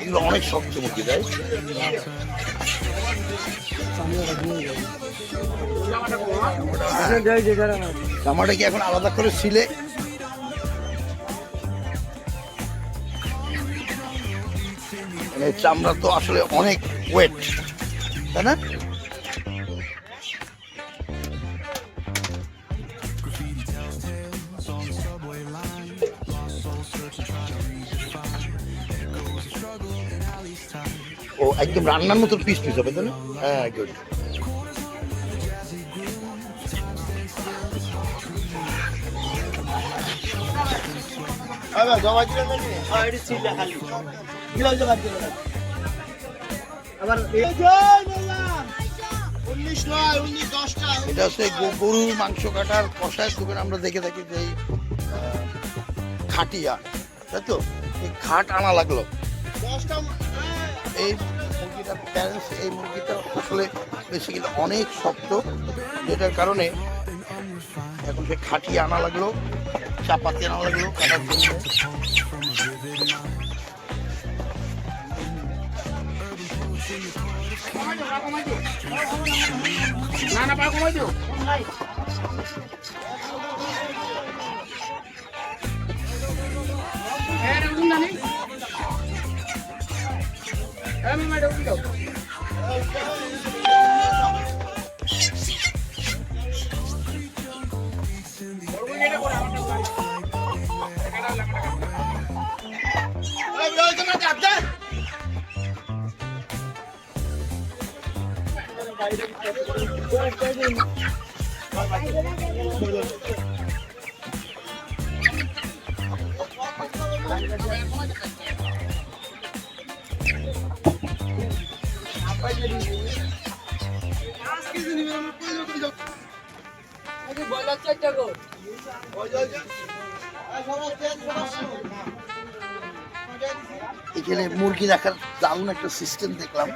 এগুলো অনেক শক্ত মুরগি তাই জামাটা কি এখন আলাদা করে ছিলে মানে চামড়া তো আসলে অনেক ওয়েট তাই না? ও একদম রান্নার মতো পিস পিস হবে তাই না? হ্যাঁ গুড গরুর মাংস কাটার কষায় সুপেন আমরা দেখে থাকি যে খাটিয়া, তাই তো? এই খাট আনা লাগল। এই মুরগিটার প্যারেন্টস এই মুরগিটা আসলে বেসিক্যালি অনেক শক্ত, যেটার কারণে এখন সে খাটিয়ে আনা লাগল, চাপাতি আনা লাগল, কাটার জন্য। না না পা এখানে মুরগি রাখার দারুণ একটা সিস্টেম দেখলাম।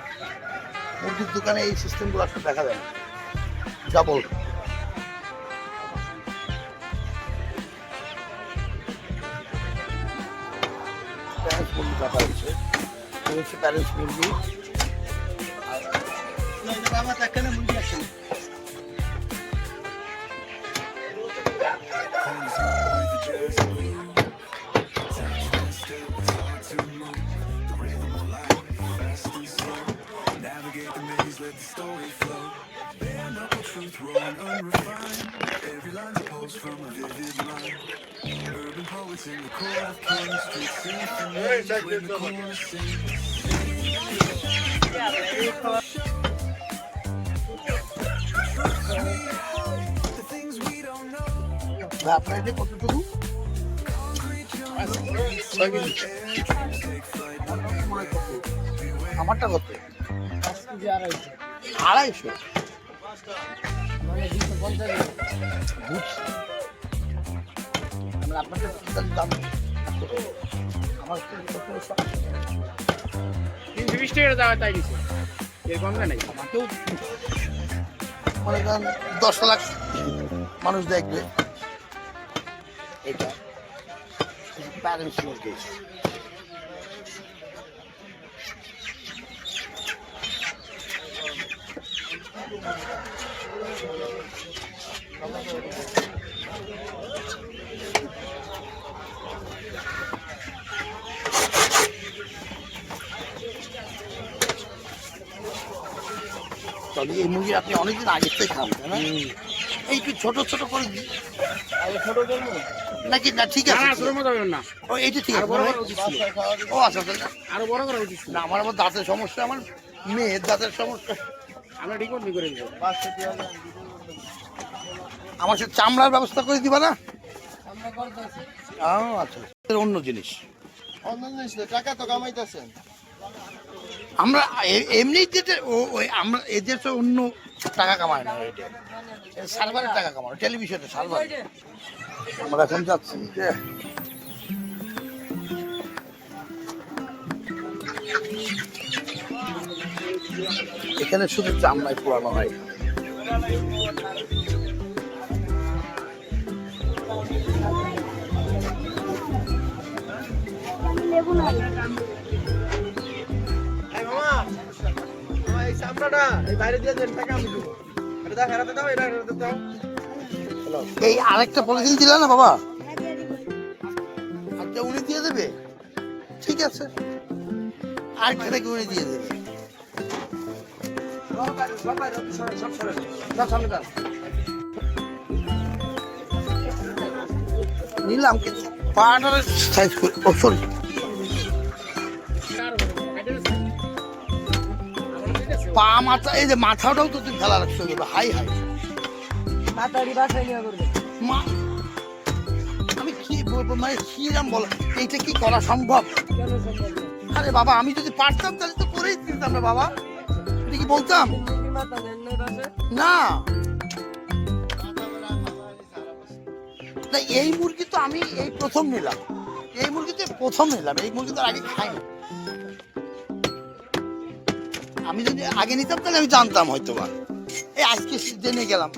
মুরগির দোকানে এই সিস্টেমগুলো একটা দেখা যায় না। ডাবল প্যারেন্টস মুরগি হয়েছে এই হচ্ছে প্যারেন্টস মুরগি। Navigate আপনার কতটুকু আমারটা কত আড়াইশো বুঝছি। আপনাদের টোটাল দাম কত? আমার তো সতেরোশো আশি। তিনশো বিশ টাকা দেওয়া তাই দিছে। এর কম নাই। আমাকেও মনে করেন দশ লাখ মানুষ দেখবে। এটা। প্যারেন্টস তবে এই মুরগি আপনি অনেকদিন আগে থেকে খান তাই না? এই একটু ছোট ছোট করে দিই। নাকি না ঠিক আছে না ছোট মতো না। ও এইটা ঠিক আছে ও আচ্ছা আচ্ছা আরও বড় করা উচিত না আমার আবার দাঁতের সমস্যা আমার মেয়ের দাঁতের সমস্যা। আমরা ঠিক করে দেবো। আমার সে চামড়ার ব্যবস্থা করে দিবা না? ও আচ্ছা অন্য জিনিস। অন্য জিনিস টাকা তো কামাইতেছেন। আমরা এমনি যেতে আমরা এদের তো অন্য টাকা কামায় না এটা সার্ভারের টাকা কামায় টেলিভিশনে সার্ভার। আমরা এখন যাচ্ছি যে এখানে শুধু চামড়ায় পুরানো হয়। লেবু চামড়াটা এই বাইরে দিয়ে দেন টাকা আমি দেবো। এটা দাও হেরাতে দাও এটা হেরাতে দাও। এই আরেকটা পলিথিন দিলে না বাবা? আরেকটা উনি দিয়ে দেবে? ঠিক আছে। আরেকটা নাকি উনি দিয়ে দেবে। নিলাম কিন্তু। পাটার সাইজ করে ও সরি পা মাথা এই যে মাথাটাও তো তুই ফেলা রাখছো হাই হাই। মা আমি কি বলব মানে কিরাম বল এইটা কি করা সম্ভব? আরে বাবা আমি যদি পারতাম তাহলে তো করেই দিতাম না বাবা। তুই কি বলতাম? না এই মুরগি তো আমি এই প্রথম নিলাম। এই মুরগি তো প্রথম নিলাম এই মুরগি তো আগে খাইনি। আমি যদি আগে নিতাম, তাহলে আমি জানতাম হয়তো বা এই আজকে জেনে গেলাম।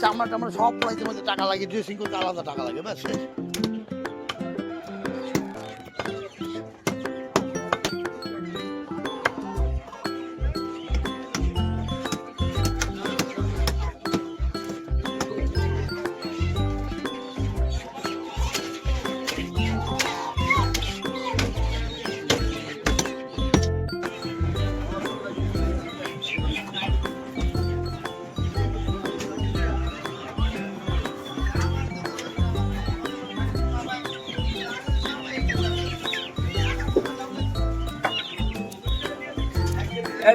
চামড়া টামড়া সব পড়াইতে মধ্যে টাকা লাগে ড্রেসিং করতে আলাদা টাকা লাগে, ব্যাস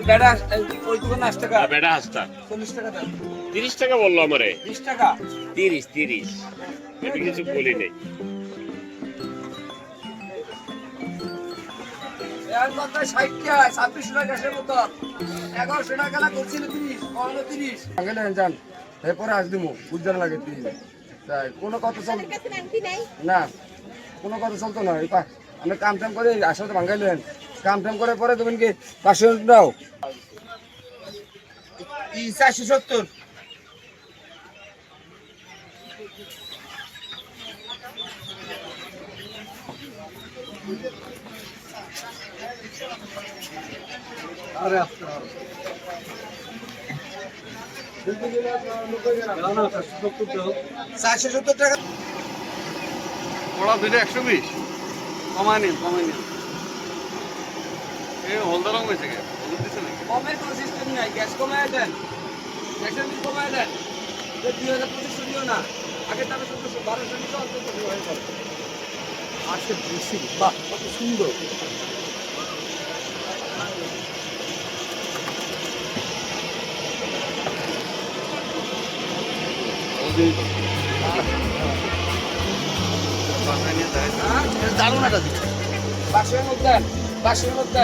বেড়া এই ওই দোকানে আশ টাকা? বেটা হাসটা চল্লিশ টাকা তিরিশ টাকা বলল আমারে। বিশ টাকা? তিরিশ তিরিশ। আমি কিছু বলি নাই। এরপরে আস দিমু উজ্জ্বল লাগে তাই কোনো কথা চল না কোনো কথা চলতো না। আমি কাম টাম করে আসলে ভাঙাইলেন কাম টাম করে পরে দেবেন কি পাঁচশো দাও? চারশো সত্তর। চারশো সত্তর টাকা। ওরা দুটো একশো বিশ। কমায় নিন কমায় নিন। এই হলদা রং হয়েছে কে? হলুদ দিচ্ছে নাকি? কমের কোনো সিস্টেম নাই গ্যাস কমায় দেন। গ্যাসের বিল কমায় দেন। দুই হাজার পঁচিশশো দিও না আগের দামে সতেরোশো বারোশো নিচে অন্তত হয়ে যাবে আজকে বেশি বাহ কত সুন্দর। এটা দারুণ একটা জিনিস বাসের মধ্যে দেন বাসের মধ্যে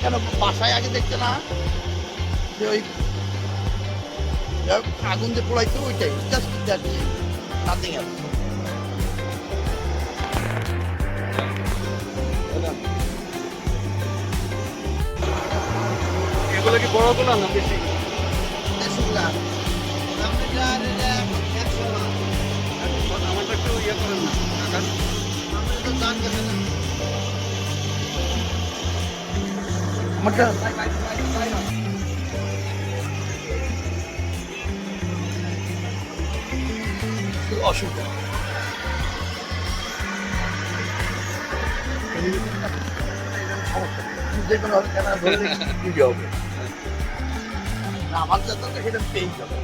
কেন বাসায় আগে দেখতে না? যে ওই আগুন দিয়ে পোড়াইছে ওইটাই। জাস্ট দ্যাট নাথিং এলস এগুলো কি বড়গুলো না বেশি? আমারটা একটু ইয়ে করেন না। কাকা আমারটা অসুবিধা যে কোনো ক্যামেরা ধরলে ভিডিও হবে আমার যা দরকার সেটা পেয়ে যাবে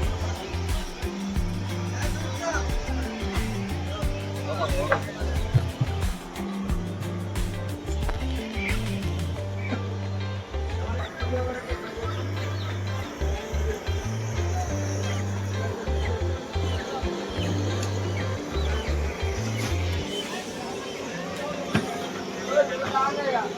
这个